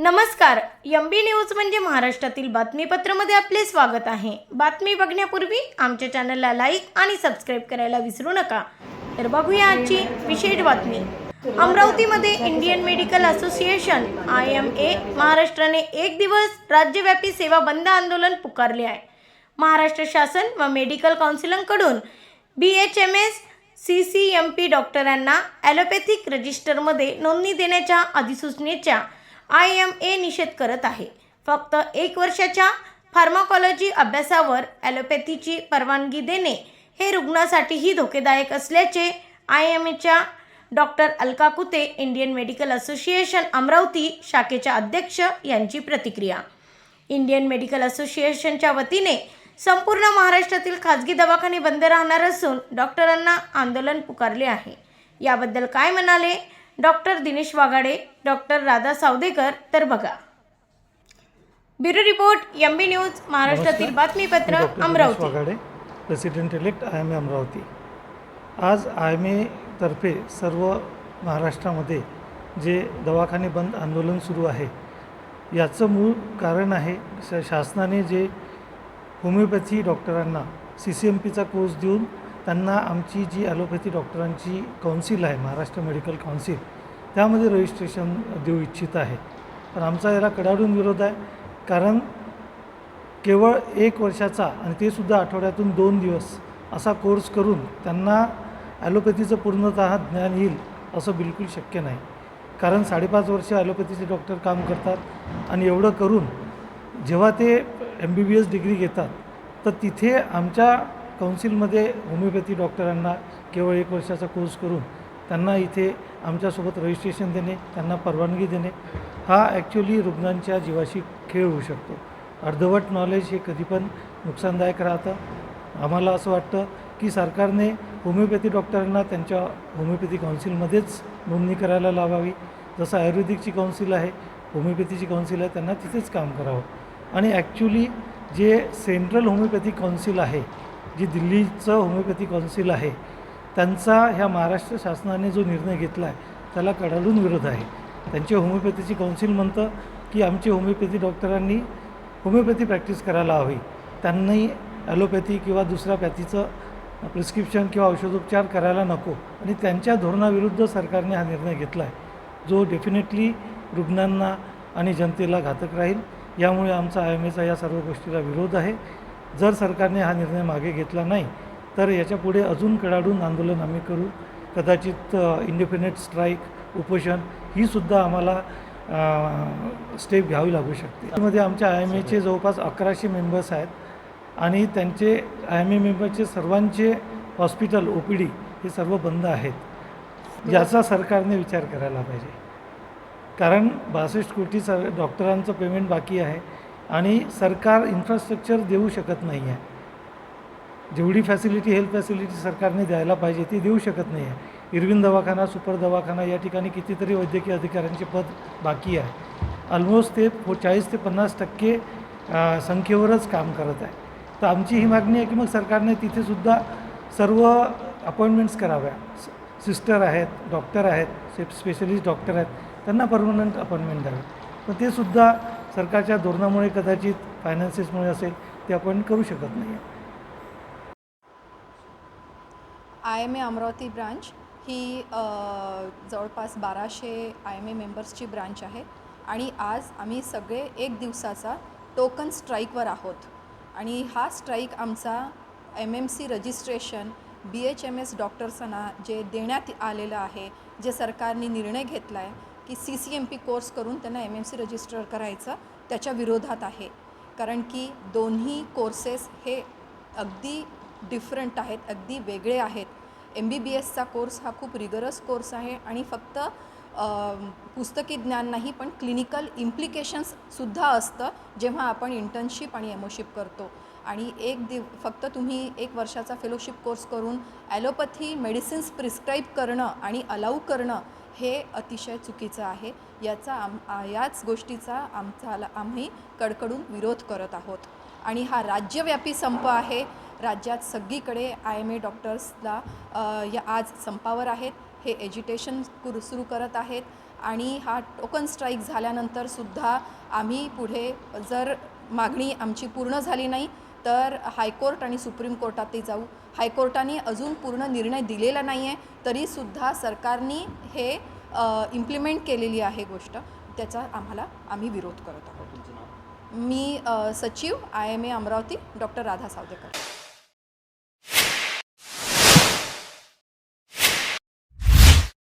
नमस्कार M B news म्हणजे महाराष्ट्रातील बातमीपत्रामध्ये आपले स्वागत आहे. बातमी बघण्यापूर्वी आमच्या चॅनलला लाईक आणि सबस्क्राईब करायला विसरू नका. तर बघूया आजची विशेष बातमी. अमरावतीमध्ये Indian medical association I M A महाराष्ट्राने एक दिवस राज्यव्यापी सेवा बंद आंदोलन पुकारले आहे. महाराष्ट्र शासन व medical काउन्सिलकडून B H M S C C M P डॉक्टरांना ॲलोपॅथिक रजिस्टरमध्ये नोंदणी देण्याच्या अधिसूचनेच्या आय एम ए निषेध करत आहे. फक्त एक वर्षाच्या फार्माकॉलॉजी अभ्यासावर ॲलोपॅथीची परवानगी देणे हे रुग्णासाठीही धोकेदायक असल्याचे आय एम एच्या doctor Alka Kute Indian medical association Amravati शाखेच्या अध्यक्ष यांची प्रतिक्रिया. इंडियन मेडिकल असोसिएशनच्या वतीने संपूर्ण महाराष्ट्रातील खाजगी दवाखाने बंद राहणार असून डॉक्टरांना आंदोलन पुकारले आहे. याबद्दल काय म्हणाले? डॉक्टर दिनेश वाघाडे डॉक्टर राधा सावदेकर तर बघा. Bureau report M B news महाराष्ट्रातील. बातमीपत्र Amravati. Waghade president elect I M A Amravati. आज आय एम एतर्फे सर्व महाराष्ट्रामध्ये जे दवाखाने बंद आंदोलन सुरू आहे याचं मूळ कारण आहे शासनाने जे होमिओपॅथी डॉक्टरांना सी सी एम पीचा कोर्स देऊन त्यांना आमची जी ॲलोपॅथी डॉक्टरांची काउन्सिल आहे महाराष्ट्र मेडिकल काउन्सिल त्यामध्ये रजिस्ट्रेशन देऊ इच्छित आहे. पण आमचा याला कडाडून विरोध आहे कारण केवळ एक वर्षाचा आणि ते सुद्धा आठवड्यातून दोन दिवस असा कोर्स करून त्यांना ॲलोपॅथीचं पूर्णतः ज्ञान येईल असं बिलकुल शक्य नाही. कारण साडेपाच वर्ष ॲलोपॅथीचे डॉक्टर काम करतात आणि एवढं करून जेव्हा ते M B B S degree घेतात तर तिथे आमच्या काउन्सिलमध्ये होमिओपॅथी डॉक्टरांना केवळ एक वर्षाचा कोर्स करून त्यांना इथे आमच्यासोबत रजिस्ट्रेशन देणे त्यांना परवानगी देणे हा ॲक्च्युली रुग्णांच्या जीवाशी खेळ होऊ शकतो. अर्धवट नॉलेज हे कधी पण नुकसानदायक राहतं. आम्हाला असं वाटतं की सरकारने होमिओपॅथी डॉक्टरांना त्यांच्या होमिओपॅथी काउन्सिलमध्येच नोंदणी करायला लावावी. जसं आयुर्वेदिकची काउन्सिल आहे होमिओपॅथीची काउन्सिल आहे त्यांना तिथेच काम करावं. आणि ॲक्च्युली जे सेंट्रल होमिओपॅथी काउन्सिल आहे जी दिल्लीचं होमिओपॅथी कौन्सिल आहे त्यांचा ह्या महाराष्ट्र शासनाने जो निर्णय घेतला आहे त्याला कडाडून विरोध आहे. त्यांचे होमिओपॅथीची कौन्सिल म्हणतं की आमचे होमिओपॅथी डॉक्टरांनी होमिओपॅथी प्रॅक्टिस करायला हवी. त्यांनी ॲलोपॅथी किंवा दुसऱ्या पॅथीचं प्रिस्क्रिप्शन किंवा औषधोपचार करायला नको. आणि त्यांच्या धोरणाविरुद्ध सरकारने हा निर्णय घेतला आहे जो डेफिनेटली रुग्णांना आणि जनतेला घातक राहील. यामुळे आमचा आय एम एचा या सर्व गोष्टीला विरोध आहे. जर सरकारने हा निर्णय मागे घेतला नाही तर याच्यापुढे अजून कडाडून आंदोलन आम्ही करू. कदाचित इंडिपेंडेंट स्ट्राईक उपोषण ही सुद्धा आम्हाला स्टेप घ्यावी लागू शकते. त्यामध्ये आमच्या आय एम एचे जवळपास अकराशे मेंबर्स आहेत आणि त्यांचे आय एम ए मेंबरचे सर्वांचे हॉस्पिटल ओ पी डी हे सर्व बंद आहेत. याचा सरकारने विचार करायला पाहिजे. कारण बासष्ट कोटी सर डॉक्टरांचं पेमेंट बाकी आहे. आणि सरकार इन्फ्रास्ट्रक्चर देऊ शकत नाही आहे जेवढी फॅसिलिटी हेल्थ फॅसिलिटी सरकारने द्यायला पाहिजे ती देऊ शकत नाही आहे इरविन दवाखाना सुपर दवाखाना या ठिकाणी कितीतरी वैद्यकीय अधिकाऱ्यांचे पद बाकी आहे. ऑलमोस्ट ते चाळीस ते पन्नास टक्के संख्येवरच काम करत आहे. तर आमची ही मागणी आहे की मग सरकारने तिथेसुद्धा सर्व अपॉइंटमेंट्स कराव्या. सिस्टर आहेत डॉक्टर आहेत स्पेशलिस्ट डॉक्टर आहेत त्यांना परमनंट अपॉइंटमेंट द्यावे. पण ते सुद्धा सरकारच्या धोरणामुळे कदाचित फायनान्सेसमुळे असेल ते आपण करू शकत नाही. I M A Amravati branch ही जवळपास बाराशे आय एम ए मेंबर्सची ब्रांच आहे. आणि आज आम्ही सगळे एक दिवसाचा टोकन स्ट्राईकवर आहोत. आणि हा स्ट्राईक आमचा M M C registration B H M S डॉक्टर्सांना जे देण्यात आलेलं आहे जे सरकारने निर्णय घेतला आहे की C C M P course करून त्यांना एम एम सी रजिस्टर करायचं त्याच्या विरोधात आहे. कारण की दोन्ही कोर्सेस हे अगदी डिफरंट आहेत अगदी वेगळे आहेत. एम बी बी एसचा कोर्स हा खूप रिगरस कोर्स आहे आणि फक्त पुस्तकी ज्ञान नाही पण क्लिनिकल इम्प्लिकेशन्ससुद्धा असतं जेव्हा आपण इंटर्नशिप आणि एमोशिप करतो. आणि एक दिव फक्त तुम्ही एक वर्षाचा फेलोशिप कोर्स करून ॲलोपॅथी मेडिसिन्स प्रिस्क्राईब करणं आणि अलाऊ करणं हे अतिशय चुकीचं आहे. याचा आम याच गोष्टीचा आमचा आम्ही कडकडून विरोध करत आहोत. आणि हा राज्यव्यापी संप आहे. राज्यात सगळीकडे आय एम ए डॉक्टर्सला या आज संपावर आहेत. हे एज्युटेशन कुर सुरू करत आहेत. आणि हा टोकन स्ट्राईक झाल्यानंतर सुद्धा आम्ही पुढे जर मागणी आमची पूर्ण झाली नाही तर हायकोर्ट आणि सुप्रीम कोर्टातही जाऊ. हायकोर्टाने अजून पूर्ण निर्णय दिलेला नाही आहे तरीसुद्धा सरकारने हे इम्प्लिमेंट केलेली आहे गोष्ट. त्याचा आम्हाला आम्ही विरोध करत आहोत. मी सचिव I M A Amravati doctor Radha Savdekar.